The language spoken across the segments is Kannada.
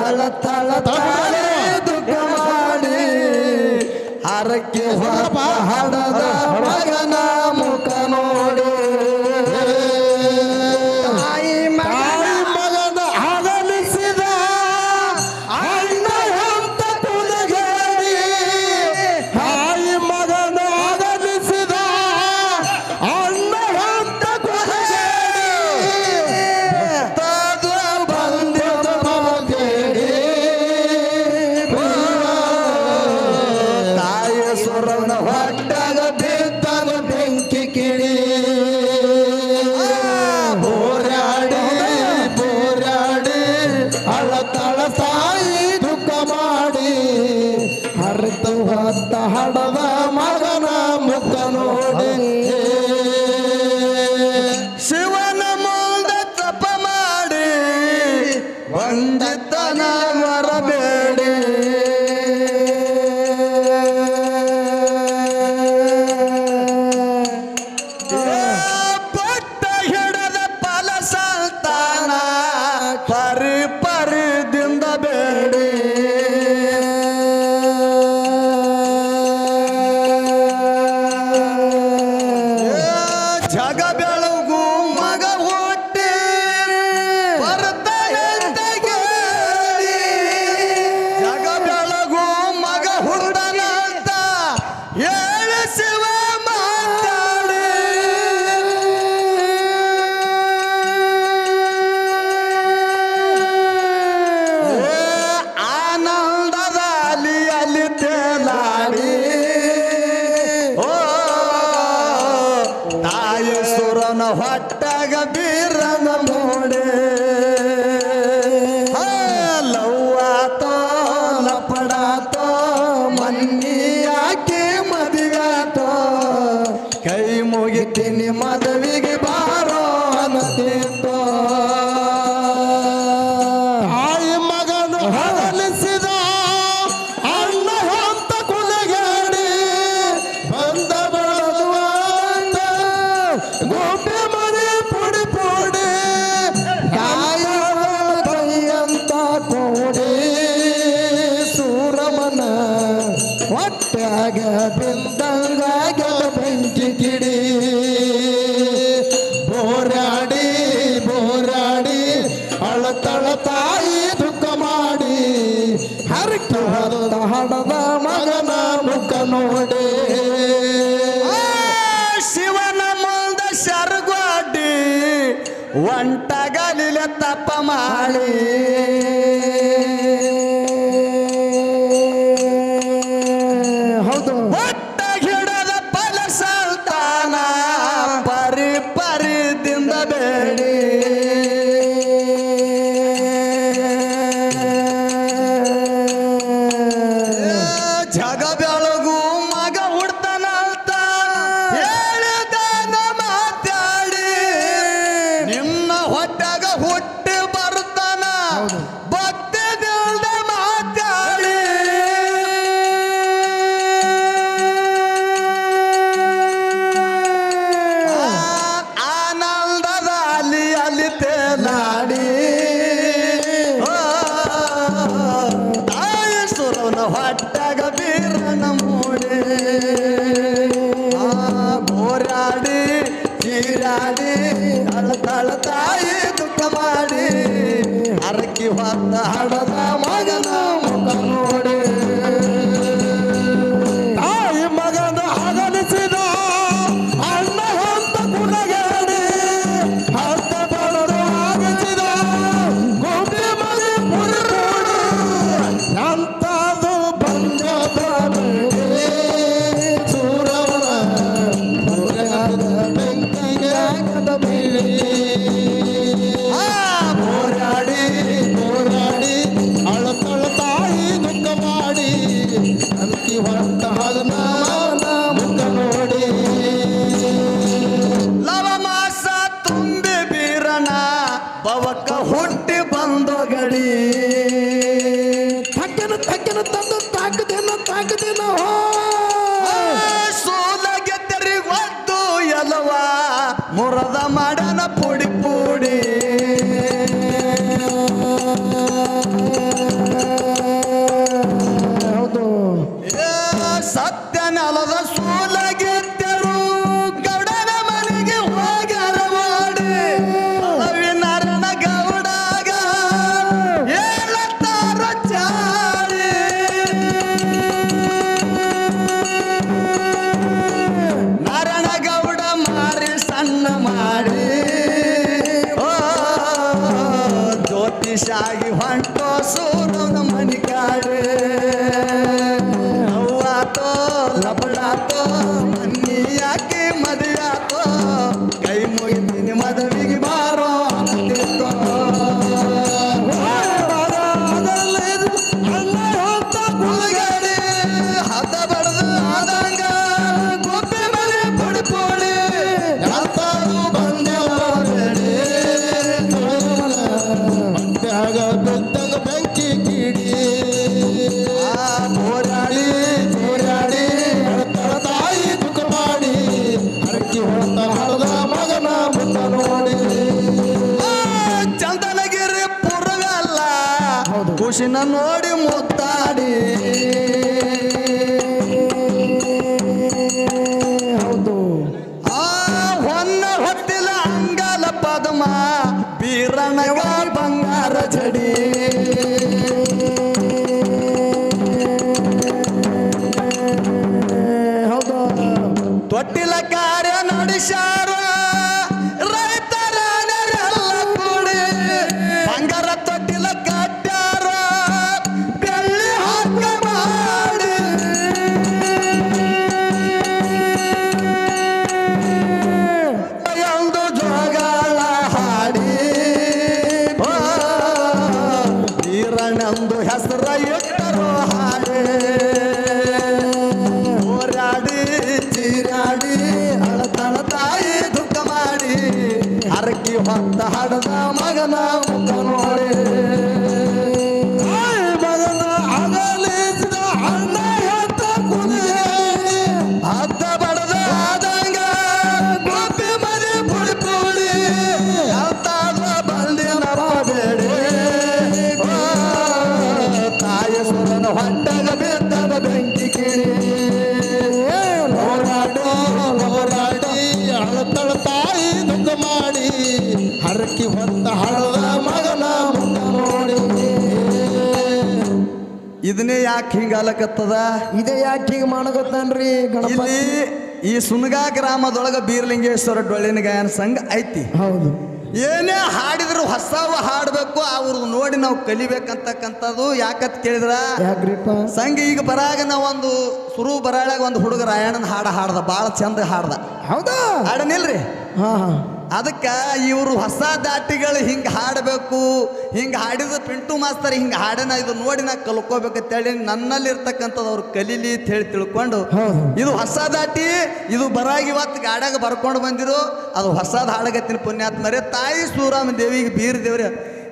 ಅಳತಳ ತಾಳೆ ಖುಷಿನ ನೋಡಿ ಮುತ್ತಾಡಿ. ಹೌದು. ಆ ಹೊನ್ನ ಹೊಟ್ಟಿಲ ಅಂಗಲ ಪದ್ಮ ಬೀರನಗ ಬಂಗಾರ ಜಡಿ. ಇದನ್ನೇ ಯಾಕೆ ಹಿಂಗಾಲಕತ್ತದ ಇದೇ ಯಾಕೆ ಹಿಂಗೆ ಮಾಡಕತ್ತಾನ್ರಿ ಗಣಪತಿ? ಈ ಸುನಗಾ ಗ್ರಾಮದೊಳಗ ಬೀರ್ಲಿಂಗೇಶ್ವರ ಡೊಳ್ಳಿನ ಗಾಯನ ಸಂಘ ಐತಿ. ಹೌದು. ಏನೇ ಹಾಡಿದ್ರು ಹೊಸವ ಹಾಡಬೇಕು ಅವ್ರದ್ದು ನೋಡಿ ನಾವು ಕಲಿಬೇಕಂತಕ್ಕಂಥದ್ದು ಯಾಕತ್ ಕೇಳಿದ್ರ? ಸಂಘ ಈಗ ಬರಾಗ ನಾವು ಒಂದು ಸುರು ಬರಾಳಾಗ ಒಂದು ಹುಡುಗ ರಾಯಣ್ಣನ ಹಾಡ ಹಾಡ್ದ ಭಾಳ ಚಂದ ಹಾಡ್ದ. ಹೌದಾ? ಹಾಡನಿಲ್ರಿ? ಹಾ ಹಾ. ಅದಕ್ಕೆ ಇವರು ಹೊಸ ದಾಟಿಗಳು ಹಿಂಗೆ ಹಾಡಬೇಕು ಹಿಂಗೆ ಹಾಡಿದ ಪಿಂಟು ಮಾಸ್ತರ್ ಹಿಂಗೆ ಹಾಡನ ಇದು ನೋಡಿ ನಾ ಕಲ್ಕೋಬೇಕಂತೇಳಿ ನನ್ನಲ್ಲಿ ಇರ್ತಕ್ಕಂಥದ್ದು ಅವ್ರು ಕಲೀಲಿ ಅಂತ ಹೇಳಿ ತಿಳ್ಕೊಂಡು ಇದು ಹೊಸ ದಾಟಿ ಇದು ಬರಾಗಿ ಇವತ್ತು ಗಾಡಾಗ ಬರ್ಕೊಂಡು ಬಂದಿರು ಅದು ಹೊಸದ ಹಾಡಗತ್ತಿನ ಪುಣ್ಯಾತ್ಮರೇ. ತಾಯಿ ಸೂರಾಮ ದೇವಿಗೆ ಬೀರ್ ದೇವ್ರಿ.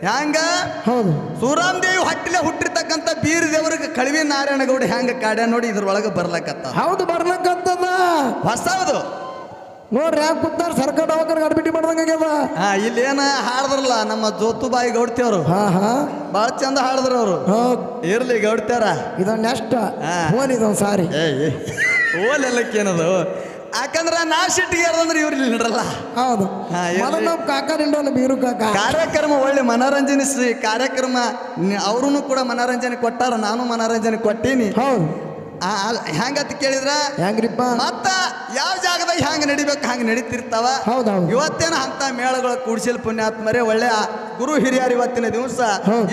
ಹ್ಯಾಂಗ? ಹೌದು. ಸೂರಾಮ ದೇವಿ ಹೊಟ್ಟಿಲೆ ಹುಟ್ಟಿರ್ತಕ್ಕಂಥ ಬೀರ್ ದೇವ್ರಿಗೆ ಕಳವಿ ನಾರಾಯಣಗೌಡ ಹ್ಯಾಂಗ ಕಾಡ್ಯ ನೋಡಿ ಇದ್ರೊಳಗೆ ಬರ್ಲಕತ್ತ ಹೌದು ಬರ್ಲಕ್ಕಂತದ ಹೊಸದು. ನೋಡ್ರಿ ಯಾಕೆ ಕೂತಾರ ಸರ್ಕಾರ ದವಾಖಾನೆ ಅಡ್ಮಿಟ್ ಮಾಡ್ದಂಗಾಗ್ಯದ ಹಾ ಏನ ಹಾಡದ್ರಲ್ಲ ನಮ್ಮ ಜೋತುಬಾಯಿ ಗೌಡ್ತಿಯವರು ಹಾ ಹಾ. ಚಂದ ಹಾಡಿದ್ರು ಅವರು. ಇರ್ಲಿ ಗೌಡ್ತ್ಯಾರ. ಇದೊಂದು ನೆಕ್ಸ್ಟ್ ಹಾ. ಫೋನ್ ಇದೊಂದು ಸಾರಿ ಓಲೆಲ್ಲಕ್ಕೇನದು ಯಾಕಂದ್ರ ನಾ ಸಿಟ್ಟಿಗೆ ಅಂದ್ರೆ ಇವ್ರು ಇಲ್ಲಿ ನಡ್ರಲ್ಲ. ಹೌದು. ಹಾ, ಇರ್ಲಿ. ಮೊದಲು ನಮ್ಮ ಕಾಕ ನಿಂಡೋಲ್ಲ ಬೀರು ಕಾಕ. ಕಾರ್ಯಕ್ರಮ ಒಳ್ಳೆ ಮನೋರಂಜನೆ ಕಾರ್ಯಕ್ರಮ ಅವರು ಕೂಡ ಮನೋರಂಜನೆ ಕೊಟ್ಟಾರ ನಾನು ಮನೋರಂಜನೆ ಕೊಟ್ಟೀನಿ. ಹೌದು. ಹೆಂಗಂತ ಕೇಳಿದ್ರ? ಹೆಂಗ್ರಿಪ್ಪ ಮತ್ತ ಯಾವ ಜಾಗದಾಗ ಹ್ಯಾಂಗ ನಡಿಬೇಕು ಹಂಗ ನಡೀತಿರ್ತಾವ? ಹೌದೌದು. ಇವತ್ತೇನ ಅಂತ ಮೇಳಗಳು ಕೂಡ್ಸಿಲ್ ಪುಣ್ಯಾತ್ಮರೇ ಒಳ್ಳೆ ಗುರು ಹಿರಿಯರು ಇವತ್ತಿನ ದಿವಸ.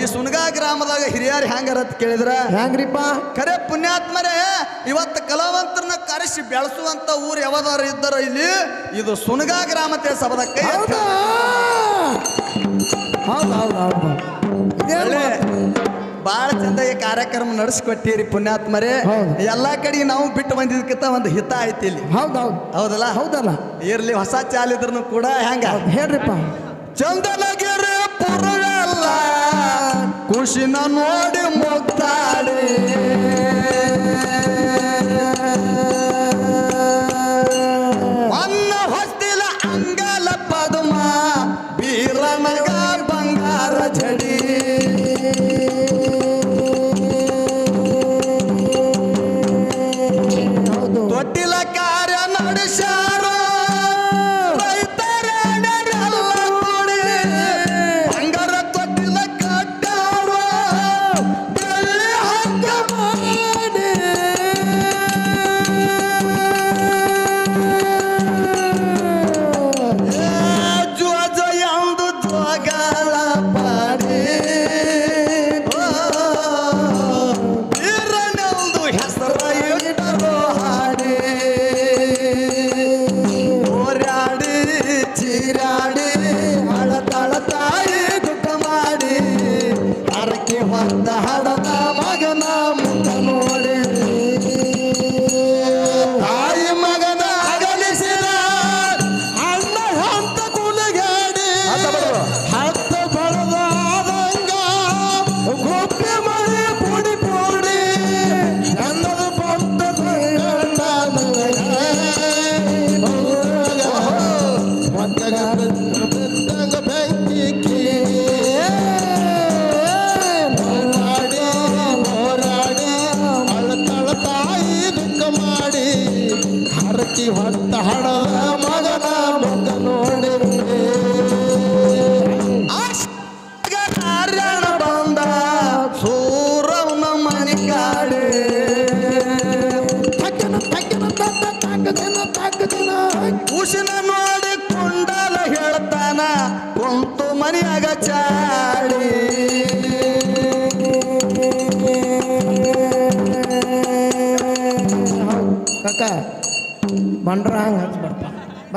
ಈ ಸುನಗಾ ಗ್ರಾಮದಾಗ ಹಿರಿಯರು ಹ್ಯಾಂಗಾರ ಅಂತ ಕೇಳಿದ್ರ? ಹೆಂಗ್ರಿಪ್ಪ ಖರೆ ಪುಣ್ಯಾತ್ಮರೇ ಇವತ್ತು ಕಲಾವಂತರನ್ನ ಕರೆಸಿ ಬೆಳೆಸುವಂತ ಊರು ಯಾವ್ದಾರ ಇದ್ದಾರ ಇಲ್ಲಿ ಇದು ಸುನಗಾ ಗ್ರಾಮತೆ ಸಭದ ಕೈ ಎತ್ತಿ- ಬಾಳ ಚಂದ ಈ ಕಾರ್ಯಕ್ರಮ ನಡೆಸ್ಕೊಟ್ಟಿರಿ ಪುಣ್ಯಾತ್ಮರೇ. ಎಲ್ಲಾ ಕಡೆ ನಾವು ಬಿಟ್ಟು ಬಂದಿದ್ಕಿಂತ ಒಂದು ಹಿತ ಐತಿ ಇಲ್ಲಿ. ಹೌದು ಹೌದು ಹೌದಲ್ಲ? ಹೌದಲ್ಲ. ಇರ್ಲಿ ಹೊಸ ಚಾಲಿದ್ರು ಕೂಡ ಹೆಂಗ? ಹೇಳ್ರಿಪ್ಪ. ಚಂದನಗಿರಿ ಪುರಲ್ಲ ಖುಷಿನ ನೋಡಿ ಮುಗ್ತಾಡಿ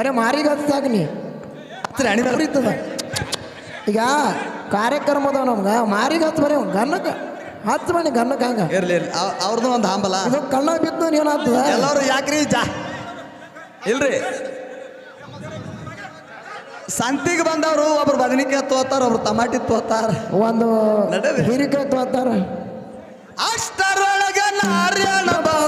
ಬರೀ ಮಾರಿಗೆ ಹತ್ತಾಗ ನೀ. ಅಣಿದ ಉರಿತದ ಈಗ ಕಾರ್ಯಕ್ರಮ ಅದಾವ ನಮ್ಗೆ ಮಾರಿಗೆ ಹತ್ತು ಬರೀ ಗನ್ನಕ ಹಚ್ಚ ಬನ್ನಿ ಗನ್ನಕ್ಕೆ ಹಂಗ. ಇರ್ಲಿ ಅವ್ರದ್ದು ಒಂದು ಹಂಬಲ. ಇದು ಕಣ್ಣ ಬಿದ್ದು ನೀನು ಹತ್ತದ ಎಲ್ಲರೂ ಯಾಕ್ರಿ ಜಾ? ಇಲ್ರಿ. ಸಂತಿಗೆ ಬಂದವರು ಒಬ್ರು ಬದನಿಕಾಯಿ ತೋತಾರ ಒಬ್ರು ತಮಾಟಿ ತೋತಾರ. ಒಂದು. ಹೀರಿಕಾಯಿ ತೋತಾರ. ಅಷ್ಟರೊಳಗೆ ನಾರ್ಯಣ ಬಂದ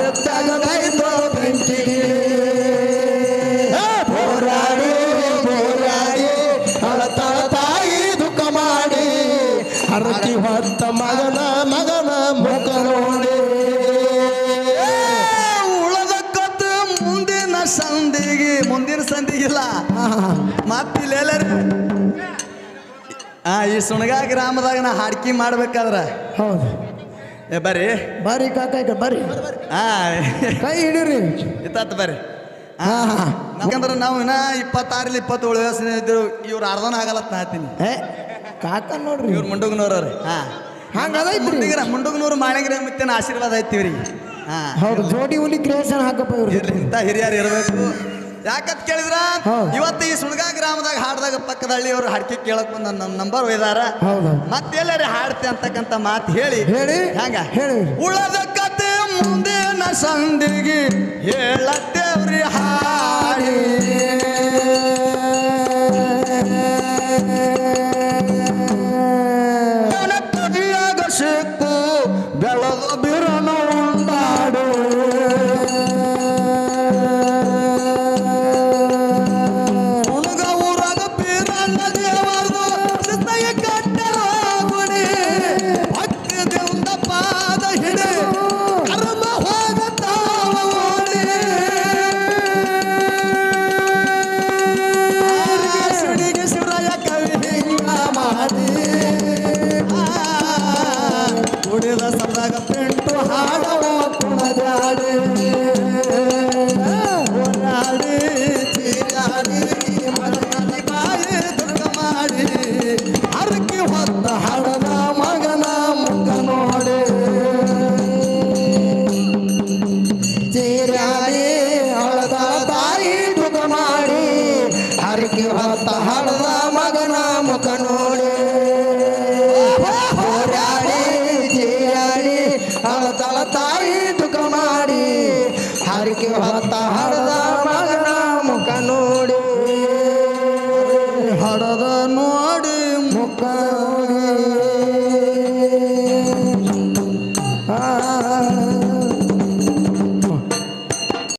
ಹೊತ್ತಗದೈತೋ ಬೆಂಕಿಗೆ ಹೋರಾಡಿ ಹೋರಾಡಿ ಅಳತಳ ತಾಯಿ ದುಃಖ ಮಾಡಿ. ಹರಕಿ ಹೊತ್ತ ಮಗನ ಮಗನ ಮುಖ ನೋಡಿ. ಏ, ಉಳದ ಕತ್ತು ಮುಂದಿನ ಸಂದಿಗೆ ಮುಂದಿನ ಸಂದಿಗಿಲ್ಲ. ಮತ್ತಿಲ್ಲ ಆ ಈ ಸುಣಗ ಗ್ರಾಮದಾಗ ನಾ ಹಾಡ್ಕಿ ಮಾಡ್ಬೇಕಾದ್ರ. ಹೌದು. ಏ ಬರ್ರಿ. ಬರ್ರಿ ಕಾಕ ಬರ್ರಿ. ಕೈ ಹಿಡೀರಿ. ಇತ್ತ ಬರ್ರಿ. ಹಾ ಹಾ. ಯಾಕಂದ್ರೆ ನಾವು ಇನ್ನ ಇಪ್ಪತ್ತಾರಲ್ಲಿ ಇಪ್ಪತ್ತೇಳು ವಯಸ್ಸಿನ ಇದ್ರು ಇವ್ರು ಅರ್ಧನ ಆಗಲ್ಲ ನಾ ಏ ಕಾಕ ನೋಡ್ರಿ. ಇವ್ರು ಮುಂಡುಗನೂರವ್ರಿ ಹಾ. ಹಂಗದೈತ್ರಿ ಮುಂಡಿಗ್ರ ಮುಂಡುಗ್ನೂರು ಮಾಣಿಗ್ರ ಮುತ್ತಿನ ಆಶೀರ್ವಾದ ಐತಿವ್ರಿ ಹಾ. ಹೌದು ಜೋಡಿ ಹುಲಿ ಕ್ರಿಯೇಷನ್ ಹಾಕಪ್ಪ ಇವ್ರು ಇಂಥ ಹಿರಿಯರು ಇರಬೇಕು. ಯಾಕಂತ ಕೇಳಿದ್ರ. ಇವತ್ತು ಈ ಸುಣಗ ಗ್ರಾಮದಾಗ ಹಾಡ್ದಾಗ ಪಕ್ಕದ ಹಳ್ಳಿಯವರು ಹಾಡ್ಕಿ ಕೇಳಕ್ ಬಂದ ನಮ್ಮ ನಂಬರ್ ಒಯ್ದಾರ ಹೌದು. ಮತ್ತೆಲ್ಲರಿ ಹಾಡ್ತೆ ಅಂತಕ್ಕಂಥ ಮಾತು ಹೇಳಿ. ಹೇಳಿ. ಹಂಗ ಹೇಳಿ. ಉಳದ ಕತೆ ಮುಂದಿನ ಸಂದಿಗೆ ಹೇಳತ್ತೇವ್ರಿ ಹಾಡಿ.